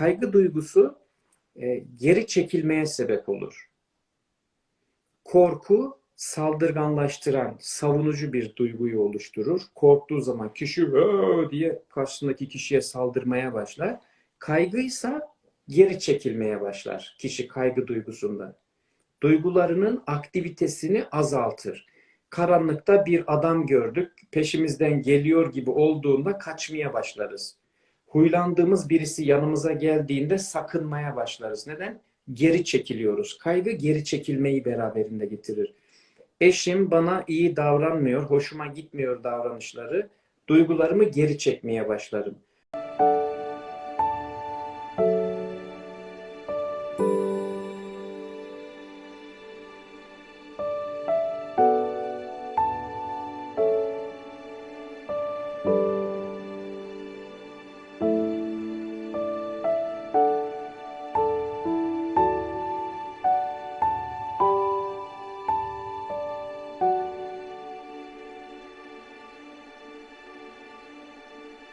kaygı duygusu e, geri çekilmeye sebep olur. Korku saldırganlaştıran, savunucu bir duyguyu oluşturur. Korktuğu zaman kişi diye karşısındaki kişiye saldırmaya başlar. Kaygıysa geri çekilmeye başlar kişi kaygı duygusunda. Duygularının aktivitesini azaltır. Karanlıkta bir adam gördük, peşimizden geliyor gibi olduğunda kaçmaya başlarız. Huylandığımız birisi yanımıza geldiğinde sakınmaya başlarız. Neden? Geri çekiliyoruz. Kaygı geri çekilmeyi beraberinde getirir. Eşim bana iyi davranmıyor, hoşuma gitmiyor davranışları. Duygularımı geri çekmeye başlarım.